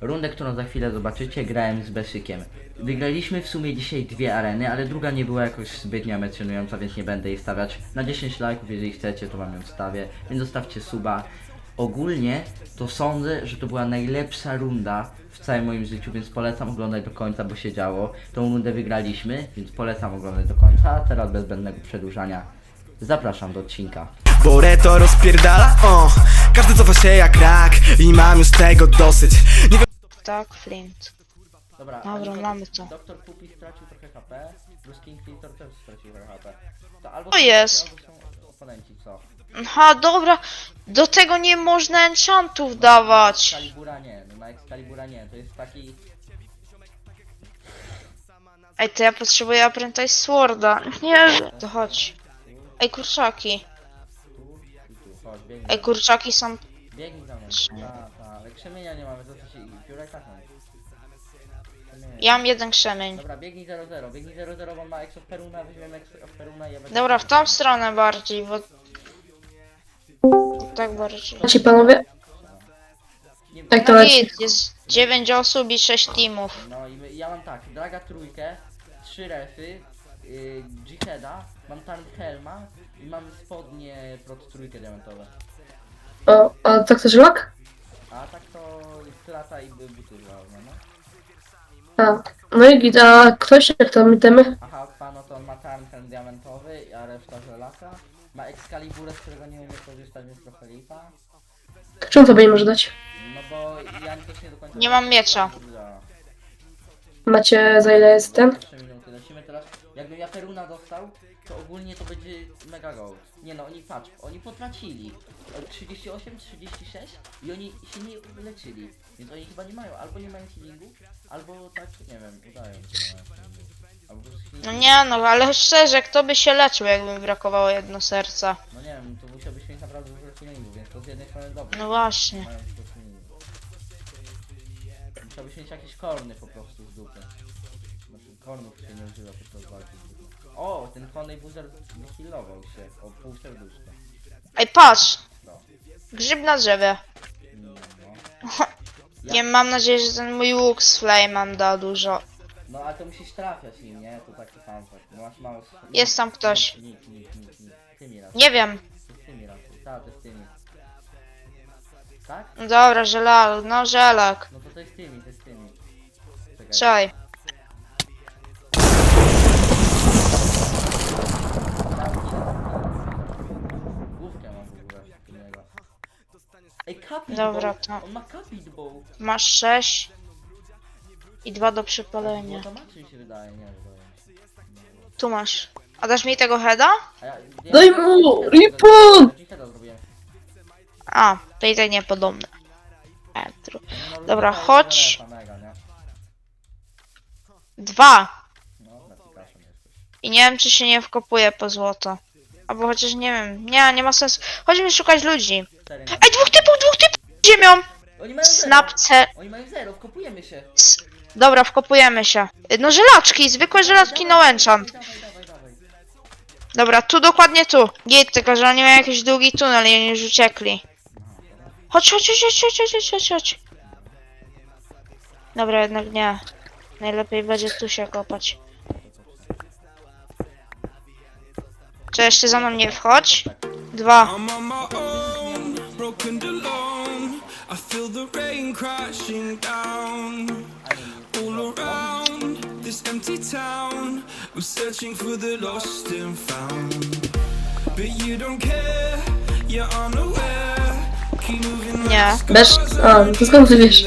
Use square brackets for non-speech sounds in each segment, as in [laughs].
Rundę, którą za chwilę zobaczycie, grałem z Beszykiem. Wygraliśmy w sumie dzisiaj dwie areny, ale druga nie była jakoś zbytnio emocjonująca, więc nie będę jej stawiać. Na 10 lajków, jeżeli chcecie, to wam ją wstawię, więc zostawcie suba. Ogólnie to sądzę, że to była najlepsza runda w całym moim życiu, więc polecam oglądać do końca, bo się działo. Tą rundę wygraliśmy, więc polecam oglądać do końca. A teraz bez zbędnego przedłużania zapraszam do odcinka. Boreto rozpierdala, o Każdy cofa się jak rak I mam już tego dosyć Nie Tak, Flint. Dobra, Dobra, to. Doktor Pupi stracił trochę HP, King Filter też stracił trochę HP. To albo są jest. tacy, albo są oponenci, co? Aha, dobra. Do tego nie można enchantów dawać. Excalibura nie, no na Excalibura nie, to jest taki... Ej, to ja potrzebuję Apprentice Sworda. Nie, to chodź. Ej, kurczaki. tu i tu, chodź, biegnij, Ej, kurczaki są... biegnij za mną. Ta, krzemienia nie mamy, to co się... i pióra i tak mamy. Krzemienia. Ja mam jeden krzemień. Dobra, biegnij 0-0, biegnij 0-0, bo ma Ex of Peruna, weźmiemy Ex of Peruna i ja będę... Dobra, w tą stronę bardziej, bo... Tak bardziej. Ci panowie? Nie, Tak to No leci. nic, jest 9 osób i 6 teamów. No i my, ja mam tak, Draga trójkę, trzy refy, yy, Jiheda, mam Tarn Helma i mam spodnie prot trójkę diamentowe. O, a co chcesz lak? A tak to klata i by- buty żelazne, no. A, no i git, a ktoś jak tam itemy? Aha, pano to on ma Tarn Helm diamentowy, a reszta żelaza. Ma Excaliburę, z którego nie umie korzystać, więc trochę lipa. Czemu tobie nie może dać? No bo ja też nie do końca... Nie mam miecza. Macie za ile jest ten? 3 minuty, lecimy teraz. Jakbym ja Peruna dostał, to ogólnie to będzie mega gold. Nie no, oni patrz, oni potracili. E, 38, 36 i oni się nie leczyli. Więc oni chyba nie mają, albo nie mają healingu, albo tak, nie wiem, udają, że mają healingu. Albo po prostu No nie no, ale szczerze, kto by się leczył, jakby mi brakowało jedno serca? No nie wiem, to musiałbyś mieć naprawdę dużo healingu, więc to z jednej strony dobre. No właśnie. Mają dużo healingu. Musiałbyś mieć jakieś korny po prostu z dupy. Znaczy kornów się nie używa podczas walki z. O, ten konnej buzer wyhealował się o pół serduszka. Ej, patrz! No. Grzyb na drzewie. No. [laughs] Nie mam nadzieję, że ten mój łuk z flame'em da dużo. no ale to musisz trafiać im, nie? To taki fanfakt. No masz mało... Jest tam ktoś. Nikt, nikt, nikt, nikt. Tymi raz. Nie wiem. Tymi raz. Tak, to jest tymi. Tak? No Dobra, żelal, no żelak. No to to jest tymi, to jest tymi. Czekaj. Czaj. Główkę mam w ogóle innego. Ej, Dobra, Bow! to- On ma Capit Bow! Masz 6 i dwa do Bo przypalenia. to ma czy mi się wydaje? Nie, wydaje. Tu masz. A dasz mi tego heada? A ja, ja Daj mu! Ripon! Jihada zrobiłem. A, to i tak niepodobne. E, tru- No, no, Dobra, to jest chodź. Mega, nie? Dwa. No, na Pikachu jesteś. I nie wiem, czy się nie wkopuje po złoto. Albo chociaż nie wiem. Nie, nie ma sensu. Chodźmy szukać ludzi. Cztery na- Ej, dwóch typów, dwóch typów ziemią! Oni mają zero! Snapce. Oni mają zero, wkopujemy się! S- Dobra, wkopujemy się. No żelaczki, zwykłe żelaczki no enchant. Dawaj, dawaj, dawaj. Dobra, tu dokładnie tu. Git, tylko że oni mają jakiś długi tunel i oni już uciekli. Chodź, chodź, chodź, chodź, chodź, chodź, chodź, chodź. Dobra, jednak nie. Najlepiej będzie tu się kopać. Co jeszcze za mną nie wchodź? Dwa. I'm on my own Broken and alone I feel the rain crashing down All around this empty town We're searching for the lost and found But you don't care You're unaware Keep moving Nie. like Bez... A, to skąd ty wiesz?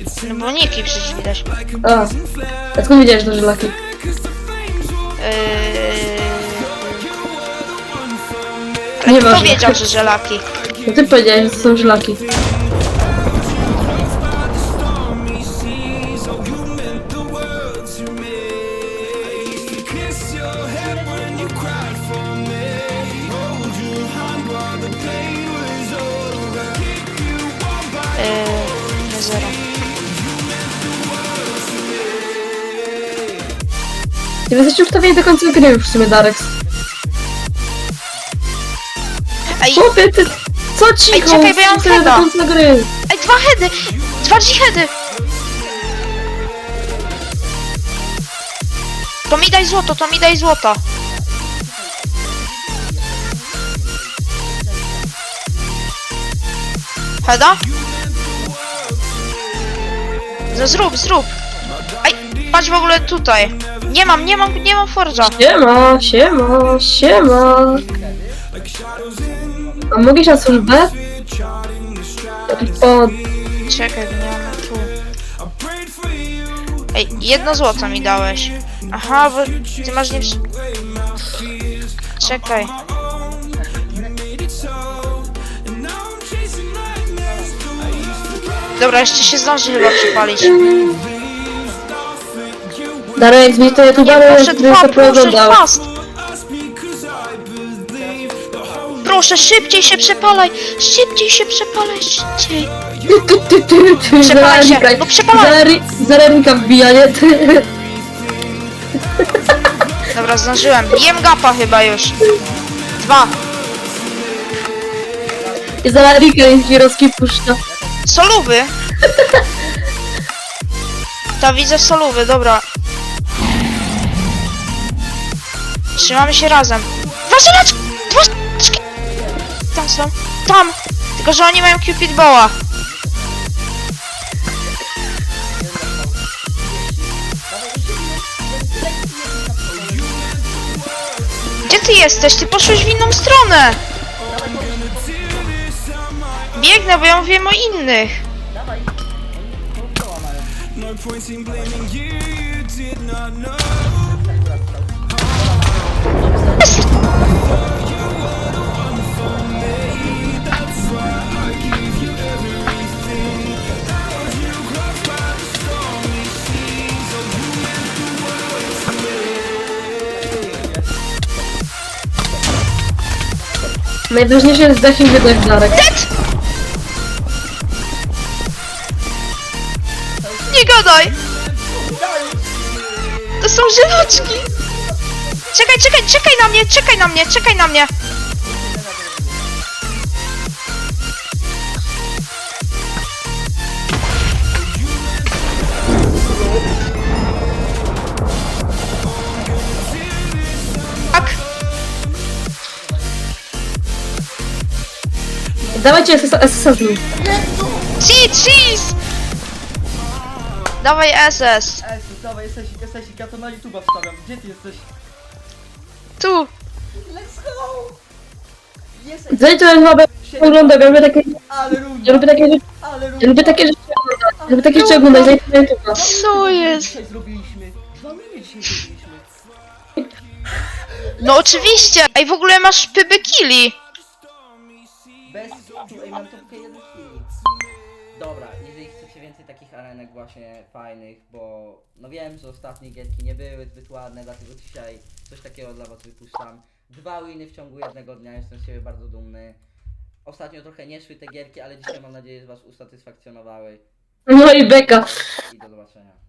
It's No bo niki przecież widać. like a A, blazing flare a skąd wiedziałeś, że to żelaki? Cause the flames will Yy... Kto Nieważne. wiedział, że żelaki? No ty powiedziałeś, że to są żelaki. stormy seas. You meant the world to me. I used to kiss your head when you cried for me. Hold your hand while the pain was over. Keep you warm by Yy... No zero. Nie jesteście ustawieni do końca gry już w sumie, Darex. Ej, Chłopie, ty... Co cicho? Ej, czekaj, bo ja mam Ustawieni do heada. końca gry. ej, dwa heady! Dwa dżihady! To mi daj złoto, to mi daj złoto. Heda? No zrób, zrób. Ej, patrz w ogóle tutaj. Nie mam, nie mam, nie mam Forza. Siema, siema, siema. A mogę iść na służbę? O, Czekaj, nie mamy tu. Ej, jedno złoto mi dałeś. Aha, bo ty masz nie... Czekaj. Dobra, jeszcze się zdąży chyba przypalić. Darek, zmień to YouTube, ale Poszedł bym dwa, to proszę, pooglądał. fast! Proszę, szybciej się przepalaj! Szybciej się przepalaj, szybciej! Ty, ty, ty, ty, Przepalaj się, zaraz no przepalaj! Zaraz- Zaraz Rika wbija, nie? Ty. Dobra, zdążyłem. Jem gapa chyba już. Dwa. I zaraz Rika Inspirowski puszcza. Solówy? [laughs] Ta widzę solówy, dobra. Trzymamy się razem. Dwa szki- Tam są. Tam! Tylko, że oni mają Cupid Boa. Gdzie ty jesteś? Ty poszłeś w inną stronę! Biegnę, bo ja mówiłem o innych. No point in blaming you, you did not know. Najważniejsze jest dać im wydać Darek. Dead! Nie gadaj! To są żeloczki! Czekaj, czekaj, czekaj na mnie, czekaj na mnie, czekaj na mnie! Dawajcie nim. cheat, cheese! Dawaj SS. Ej, dawaj, jesteś, jesteś, ja to na YouTube'a wstawiam. Gdzie ty jesteś? Tu. Let's go! Jesteś, Zanim to ja chyba będę oglądał, ja lubię takie, ale ja runda, lubię takie rzeczy, ale runda. ja lubię takie rzeczy oglądać. Ja lubię takie rzeczy oglądać, to na YouTube'a. Co jest? Dzisiaj zrobiliśmy. Dwa miny dzisiaj zrobiliśmy. No oczywiście! Ej, w ogóle masz pyby killi. Bez tu, ej, mam topkę jeden kill. Dobra, jeżeli chcecie więcej takich arenek właśnie fajnych, bo no wiem, że ostatnie gierki nie były zbyt ładne, dlatego dzisiaj coś takiego dla was wypuszczam. Dwa winy w ciągu jednego dnia, jestem z siebie bardzo dumny. Ostatnio trochę nie szły te gierki, ale dzisiaj mam nadzieję, że was usatysfakcjonowały No i beka. i do zobaczenia.